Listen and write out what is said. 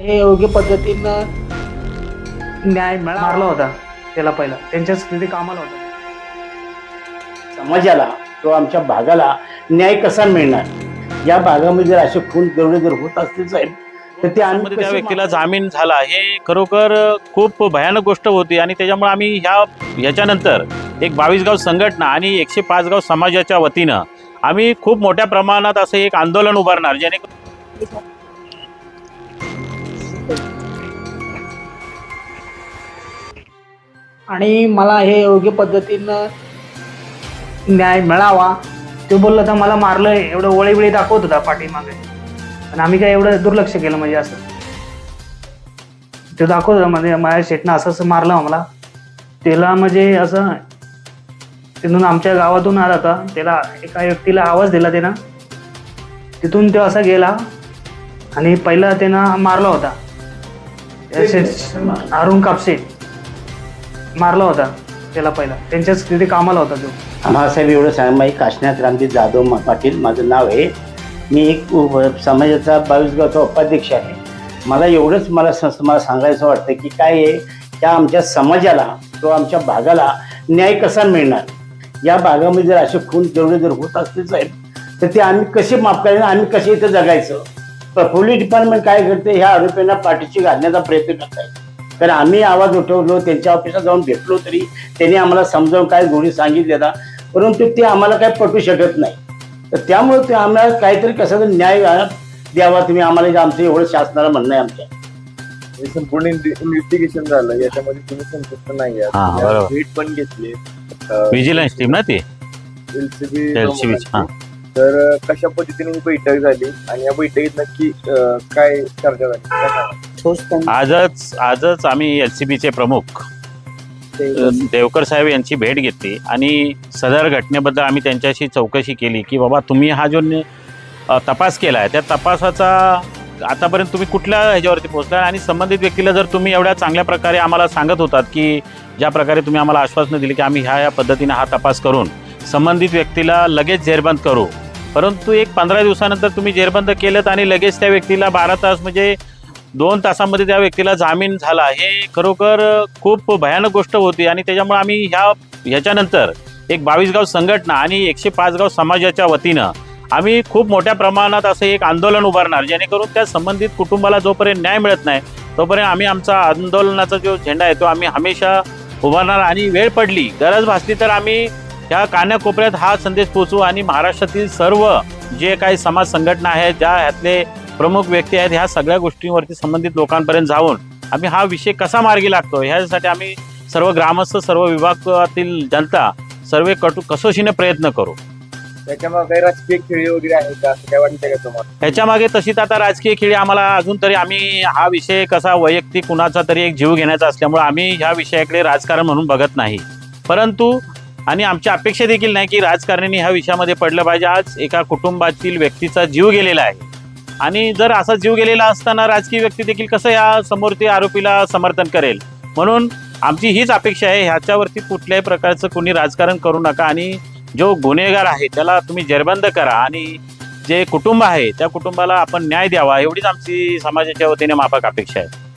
हे योग्य पद्धतीनं न्याय मारला होता त्याला पहिला. त्यांच्याच तिथे कामाला होता. समाजाला किंवा आमच्या भागाला न्याय कसा मिळणार? या भागामध्ये जर असे खून दरोडे जर होत असतील साहेब तर ते आम्ही मध्ये त्या व्यक्तीला जामीन झाला. हे खरोखर खूप भयानक गोष्ट होती आणि त्याच्यामुळे आम्ही ह्या ह्याच्यानंतर एक बावीस गाव संघटना आणि एकशे पाच गाव समाजाच्या वतीनं आम्ही खूप मोठ्या प्रमाणात असं एक आंदोलन उभारणार जेणे आणि मला हे योग्य पद्धतीनं न्याय मिळावा. ते बोललं तर मला मारलं एवढं वळीवळी दाखवत होता पाठीमागे. आणि आम्ही काय एवढं दुर्लक्ष केलं म्हणजे असं. ते दाखवत होता म्हणजे माझ्या शेटनं असं असं मारलं आम्हाला. त्याला म्हणजे असं तिथून आमच्या गावातून आला होता. त्याला एका व्यक्तीला आवाज दिला त्यानं. तिथून तो असा गेला आणि पहिला त्यानं मारला होता. शेट- अरुण कापसे मारला होता त्याला पहिला. त्यांच्याच तिथे कामाला होता तो. आम्हाला एवढं सांग मी काशनाथ रामजी जाधव मा- पाटील माझं नाव आहे. मी एक उ- समाजाचा बावीस गावचा उपाध्यक्ष आहे. मला एवढंच मला स- मला सांगायचं वाटतं की काय आहे त्या आमच्या समाजाला किंवा आमच्या भागाला न्याय कसा मिळणार? या भागामध्ये जर असे खून जेवढे जर होत असतील साहेब तर ते आम्ही कसे माफ करायचं आम्ही कसे इथं जगायचं? पोलीस डिपार्टमेंट काय करते ह्या आरोपींना पाठीशी घालण्याचा प्रयत्न करत आहे कारण आम्ही आवाज उठवलो त्यांच्या ऑफिसात जाऊन भेटलो तरी त्यांनी आम्हाला समजावून काय गोडी सांगितलेला परंतु ते आम्हाला काही पटू शकत नाही. तर त्यामुळे ते आम्हाला काहीतरी कसं तरी न्याय द्यावा तुम्ही आम्हाला आमचं एवढं शासनाला म्हणणं आहे आमच्या. हे संपूर्ण इन्व्हेस्टिगेशन झालं याच्यामध्ये तुम्ही संतुष्ट नाही हा. भेट पण घेतली. विजिलन्स टीम ना ती? एलसीबी हा. तर कशा पद्धतीने ही बैठक झाली आणि या बैठकीत नक्की अं, काय चर्चा झाली? काय सांगाल? आजच आजच आम्ही एल सी बीचे प्रमुख देवकर साहेब यांची भेट घेतली आणि सदर घटनेबद्दल आम्ही त्यांच्याशी चौकशी केली की बाबा तुम्ही हा जो नि- अ, तपास केला आहे त्या तपासाचा आतापर्यंत तुम्ही कुठल्या ह्याच्यावरती पोहोचला आणि संबंधित व्यक्तीला जर तुम्ही एवढ्या चांगल्या प्रकारे आम्हाला सांगत होतात की ज्या प्रकारे तुम्ही आम्हाला आश्वासनं दिली की आम्ही ह्या या पद्धतीने हा तपास करून संबंधित व्यक्तीला लगेच जेरबंद करू. परंतु एक पंधरा दिवसानंतर तुम्ही जेरबंद केलं आणि लगेच त्या व्यक्तीला बारा तास म्हणजे दोन तासामध्ये त्या व्यक्तीला जामीन झाला. हे खरोखर खूप भयानक गोष्ट होती आणि त्याच्यामुळे आम्ही ह्या ह्याच्यानंतर एक बावीस गाव संघटना आणि एकशे पाच गाव समाजाच्या वतीनं आम्ही खूप मोठ्या प्रमाणात असं एक आंदोलन उभारणार जेणेकरून त्या संबंधित कुटुंबाला जोपर्यंत न्याय मिळत नाही तोपर्यंत आम्ही आमचा आंदोलनाचा जो झेंडा आहे तो आम्ही हमेशा उभारणार आणि वेळ पडली गरज भासली तर आम्ही ह्या कान्याकोपऱ्यात हा संदेश पोचवू आणि महाराष्ट्रातील सर्व जे काही समाज संघटना आहेत ज्या ह्यातले प्रमुख व्यक्ती आहेत ह्या सगळ्या गोष्टींवरती संबंधित लोकांपर्यंत जाऊन आम्ही हा विषय कसा मार्गी लागतो ह्यासाठी आम्ही सर्व ग्रामस्थ सर्व विभागातील जनता सर्व कटू कसोशीने प्रयत्न करू. त्याच्यामध्ये काही राजकीय खेळी वगैरे आहे का? असं काय वाटतं का तुम्हाला? ह्याच्या मागे तशीच आता राजकीय खेळी आम्हाला अजून तरी आम्ही हा विषय कसा वैयक्तिक कुणाचा तरी एक जीव घेण्याचा असल्यामुळे आम्ही ह्या विषयाकडे राजकारण म्हणून बघत नाही. परंतु आणि आमची अपेक्षा देखील नाही की राजकारण्यांनी ह्या विषयामध्ये पडलं पाहिजे. आज एका कुटुंबातील व्यक्तीचा जीव गेलेला आहे. आणि जर असा जीव गेलेला असताना राजकीय व्यक्ती देखील कसं या समोरती आरोपीला समर्थन करेल? म्हणून आमची हीच अपेक्षा आहे. ह्याच्यावरती कुठल्याही प्रकारचं कोणी राजकारण करू नका आणि जो गुन्हेगार आहे त्याला तुम्ही जेरबंद करा आणि जे कुटुंब आहे त्या कुटुंबाला आपण न्याय द्यावा. एवढीच आमची समाजाच्या वतीने माफक अपेक्षा आहे.